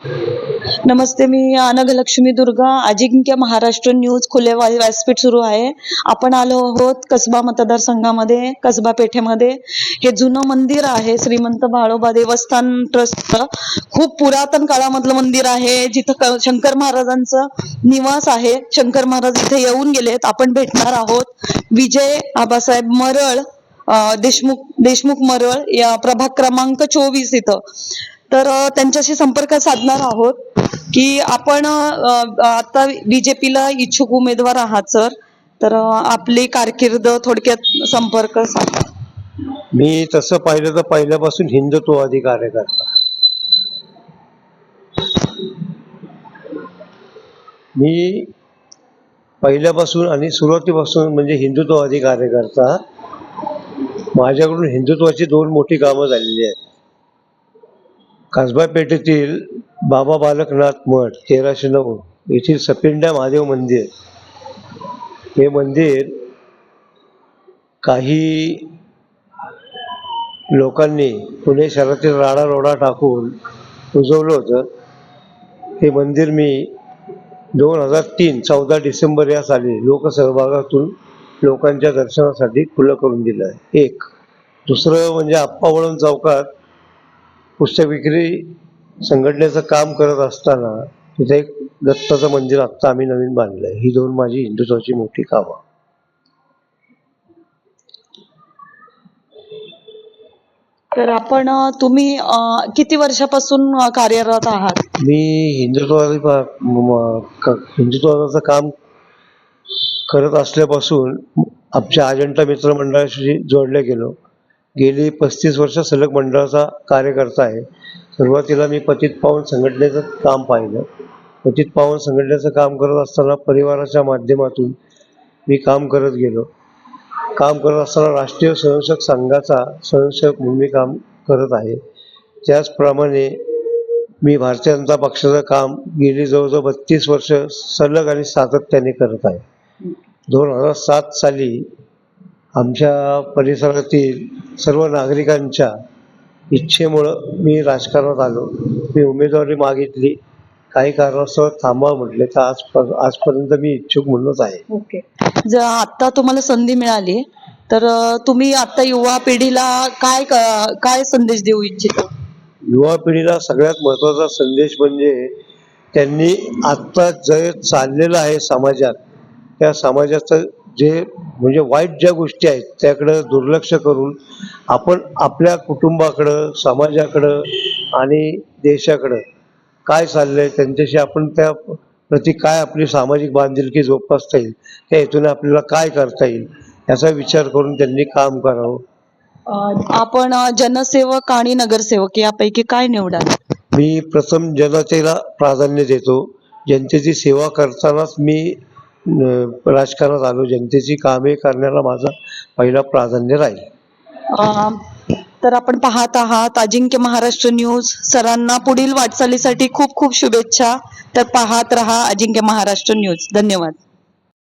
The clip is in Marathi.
नमस्ते मी अनघलक्ष्मी दुर्गा. अजिंक्य महाराष्ट्र न्यूज खुले व्यासपीठ सुरू आहे. आपण आलो आहोत कसबा मतदारसंघामध्ये कसबा पेठेमध्ये. हे जुनं मंदिर आहे श्रीमंत बाळोबा देवस्थान ट्रस्ट. खूप पुरातन काळामधलं मंदिर आहे जिथं शंकर महाराजांचं निवास आहे. शंकर महाराज इथे येऊन गेलेत. आपण भेटणार आहोत. विजय आबासाहेब मरळ देशमुख देशमुख मरळ या प्रभाग क्रमांक चोवीस इथं. तर त्यांच्याशी संपर्क साधणार आहोत की आपण आता बीजेपीला इच्छुक उमेदवार आहात सर. तर आपली कारकीर्द थोडक्यात संपर्क साधा. मी तसं पाहिलं तर पहिल्यापासून हिंदुत्ववादी कार्यकर्ता मी पहिल्यापासून आणि सुरुवातीपासून म्हणजे हिंदुत्ववादी कार्यकर्ता माझ्याकडून हिंदुत्वाची दोन मोठी कामं झालेली आहेत. कसबा पेठेतील बाबा बालकनाथ मठ तेराशे नऊ येथील सपिंडा महादेव मंदिर. हे मंदिर काही लोकांनी पुणे शहरातील राडा रोडा टाकून उजवलं होतं. हे मंदिर मी दोन हजार तीन चौदा डिसेंबर या साली लोकसहभागातून लोकांच्या दर्शनासाठी खुलं करून दिलं आहे. एक. दुसरं म्हणजे आप्पा वळण चौकात पुस्तक विक्री संघटनेचं काम करत असताना तिथे एक दत्ताचं मंदिर आत्ता आम्ही नवीन बांधलं आहे. ही दोन माझी हिंदुत्वाची मोठी कामं. तर आपण तुम्ही किती वर्षापासून कार्यरत आहात? मी हिंदुत्वादी हिंदुत्वाचं काम करत असल्यापासून आमच्या अजंठा मित्र मंडळाशी जोडले गेलो. गेली पस्तीस वर्ष सलग मंडळाचा कार्यकर्ता आहे. सुरुवातीला मी पतित पावन संघटनेचं काम पाहिलं. पतित पावन संघटनेचं काम करत असताना परिवाराच्या माध्यमातून मी काम करत गेलो. काम करत असताना राष्ट्रीय स्वयंसेवक संघाचा स्वयंसेवक म्हणून मी काम करत आहे. त्याचप्रमाणे मी भारतीय जनता पक्षाचं काम गेली जवळजवळ बत्तीस वर्ष सलग आणि सातत्याने करत आहे. दोन हजार सात साली आमच्या परिसरातील सर्व नागरिकांच्या इच्छेमुळं मी राजकारणात आलो. मी उमेदवारी मागितली. काही कारणास्तव थांबवा म्हटले. तर आज आजपर्यंत मी इच्छुक म्हणूनच आहे. ओके. जर आता तुम्हाला संधी मिळाली तर तुम्ही आता युवा पिढीला काय क- काय संदेश देऊ इच्छिता? युवा पिढीला सगळ्यात महत्त्वाचा संदेश म्हणजे त्यांनी आत्ता जे चाललेलं आहे समाजात. त्या समाजाचं जे म्हणजे वाईट ज्या गोष्टी आहेत त्याकडं दुर्लक्ष करून आपण आपल्या कुटुंबाकडं समाजाकडं आणि देशाकडं काय चाललंय त्यांच्याशी आपण त्या प्रति काय आपली सामाजिक बांधिलकी जोपासता येईल त्या हेतूने आपल्याला काय करता येईल याचा विचार करून त्यांनी काम करावं. आपण जनसेवक आणि नगरसेवक यापैकी काय निवडाल? मी प्रथम जनतेला प्राधान्य देतो. जनतेची सेवा करतानाच मी राजकारणात आलो. जनतेची कामे करण्याला माझा पहिला प्राधान्य राहील. तर आपण पाहत आहात अजिंक्य महाराष्ट्र न्यूज. सरांना पुढील वाटचालीसाठी खूप खूप शुभेच्छा. तर पाहत रहा अजिंक्य महाराष्ट्र न्यूज. धन्यवाद.